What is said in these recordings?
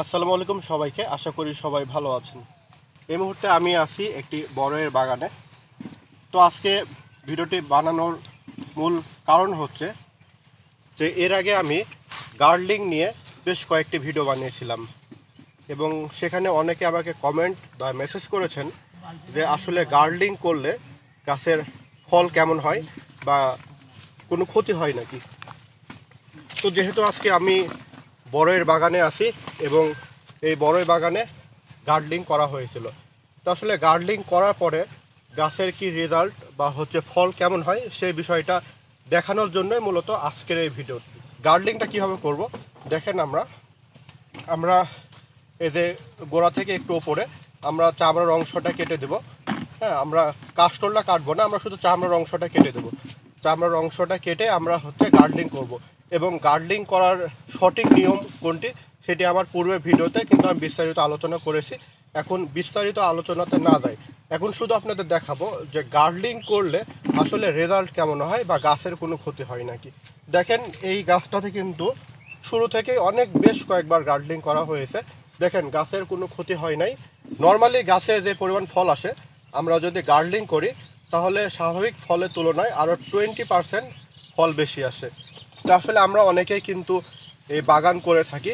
আসসালামু আলাইকুম সবাইকে, আশা করি সবাই ভালো আছেন। এই মুহূর্তে আমি আছি একটি বড়ের বাগানে। তো আজকে ভিডিওটি বানানোর মূল কারণ হচ্ছে যে এর আগে আমি গার্ডলিং নিয়ে বেশ কয়েকটি ভিডিও বানিয়েছিলাম এবং সেখানে অনেকে আমাকে কমেন্ট বা মেসেজ করেছেন যে আসলে গার্ডলিং করলে গাছের ফল কেমন হয় বা কোনো ক্ষতি হয় নাকি? তো যেহেতু আজকে আমি বড়ের বাগানে আছি এবং এই বড়ের বাগানে গার্ডলিং করা হয়েছিল। তো আসলে গার্ডলিং করার পরে গাছের কি রেজাল্ট বা হচ্ছে ফল কেমন হয় সেই বিষয়টা দেখানোর জন্যই মূলত আজকের এই ভিডিও গার্ডলিংটা কীভাবে করব? দেখেন আমরা। আমরা এই যে গোড়া থেকে একটু ওপরে আমরা চামড়ার অংশটা কেটে দেব। হ্যাঁ আমরা কাস্টলটা কাটবো না, আমরা শুধু চামড়ার অংশটা কেটে দেবো। চামড়ার অংশটা কেটে আমরা হচ্ছে গার্ডলিং করব। এবং গার্ডলিং করার সঠিক নিয়ম কোনটি সেটি আমার পূর্বের ভিডিওতে কিন্তু আমি বিস্তারিত আলোচনা করেছি। এখন বিস্তারিত আলোচনাতে না যাই। এখন শুধু আপনাদের দেখাবো যে গার্ডলিং করলে আসলে রেজাল্ট কেমন হয় বা গাছের কোনো ক্ষতি হয় নাকি। দেখেন, এই গাছটাতে কিন্তু শুরু থেকেই অনেক বেশ কয়েকবার গার্ডলিং করা হয়েছে। দেখেন, গাছের কোনো ক্ষতি হয় নাই। নর্মালি গাছে যে পরিমাণ ফল আসে, আমরা যদি গার্ডলিং করি, তাহলে স্বাভাবিক ফলের তুলনায় আরও টোয়েন্টি পার্সেন্ট ফল বেশি আসে। তো আসলে আমরা অনেকেই কিন্তু এই বাগান করে থাকি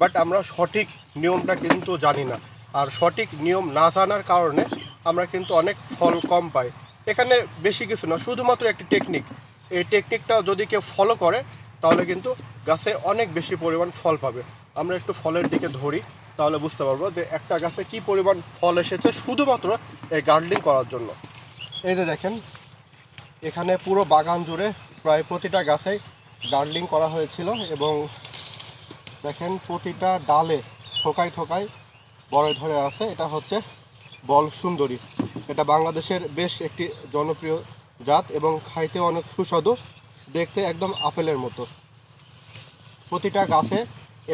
বাট আমরা সঠিক নিয়মটা কিন্তু জানি না। আর সঠিক নিয়ম না জানার কারণে আমরা কিন্তু অনেক ফল কম পাই। এখানে বেশি কিছু না, শুধুমাত্র একটি টেকনিক এই টেকনিকটা যদি কেউ ফলো করে, তাহলে কিন্তু গাছে অনেক বেশি পরিমাণ ফল পাবে। আমরা একটু ফলের দিকে ধরি, তাহলে বুঝতে পারব যে একটা গাছে কি পরিমাণ ফল এসেছে শুধুমাত্র এই গার্ডেনিং করার জন্য। এই যে দেখেন, এখানে পুরো বাগান জুড়ে প্রায় প্রতিটা গাছেই গার্ডলিং করা হয়েছিল এবং দেখেন প্রতিটা ডালে থোকায় থোকায় বড় ধরে আছে। এটা হচ্ছে বল সুন্দরী। এটা বাংলাদেশের বেশ একটি জনপ্রিয় জাত এবং খাইতে অনেক সুস্বাদু, দেখতে একদম আপেলের মতো। প্রতিটা গাছে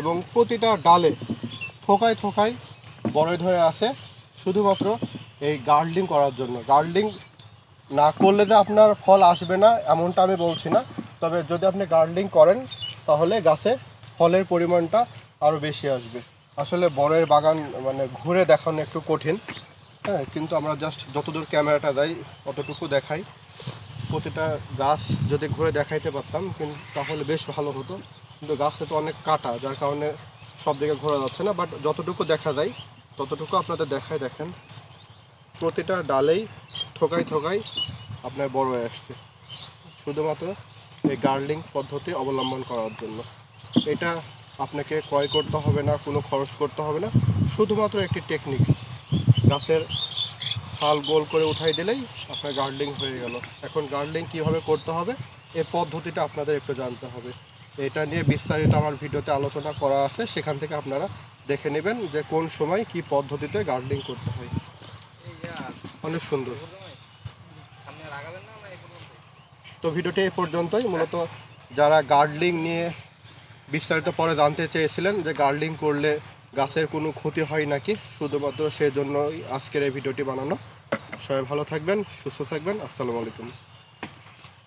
এবং প্রতিটা ডালে থোকায় থোকায় বড় ধরে আছে, শুধুমাত্র এই গার্ডলিং করার জন্য। গার্ডলিং না করলে যে আপনার ফল আসবে না, এমনটা আমি বলছি না। তবে যদি আপনি গার্ডলিং করেন, তাহলে গাছে ফলের পরিমাণটা আরও বেশি আসবে। আসলে বড়ের বাগান মানে ঘুরে দেখানো একটু কঠিন হ্যাঁ কিন্তু আমরা জাস্ট যতদূর ক্যামেরাটা দেয় অতটুকু দেখাই। প্রতিটা গাছ যদি ঘুরে দেখাইতে পারতাম, কিন্তু তাহলে বেশ ভালো হতো। কিন্তু গাছে তো অনেক কাটা, যার কারণে সব দিকে ঘোরা যাচ্ছে না বাট যতটুকু দেখা যায়, ততটুকু আপনাদের দেখায় দেখেন। প্রতিটা ডালেই থোকাই ঠোকাই আপনার বড় হয়ে আসছে। শুধুমাত্র এই গার্লিং পদ্ধতি অবলম্বন করার জন্য। এটা আপনাকে ক্রয় করতে হবে না কোনো খরচ করতে হবে না। শুধুমাত্র একটি টেকনিক গাছের ছাল গোল করে উঠাই দিলেই আপনার গার্ডলিং হয়ে গেল। এখন গার্ডলিং কীভাবে করতে হবে এই পদ্ধতিটা আপনাদের একটু জানতে হবে। এটা নিয়ে বিস্তারিত আমার ভিডিওতে আলোচনা করা আছে সেখান থেকে আপনারা দেখে নেবেন যে কোন সময় কি পদ্ধতিতে গার্ডলিং করতে হয়। অনেক সুন্দর। তো ভিডিওটি এই পর্যন্তই। মূলত যারা গার্ডলিং নিয়ে বিস্তারিত পরে জানতে চেয়েছিলেন যে গার্ডলিং করলে গাছের কোনো ক্ষতি হয় নাকি, শুধুমাত্র সেজন্যই আজকের এই ভিডিওটি বানানো। সবাই ভালো থাকবেন, সুস্থ থাকবেন, আসসালামু আলাইকুম।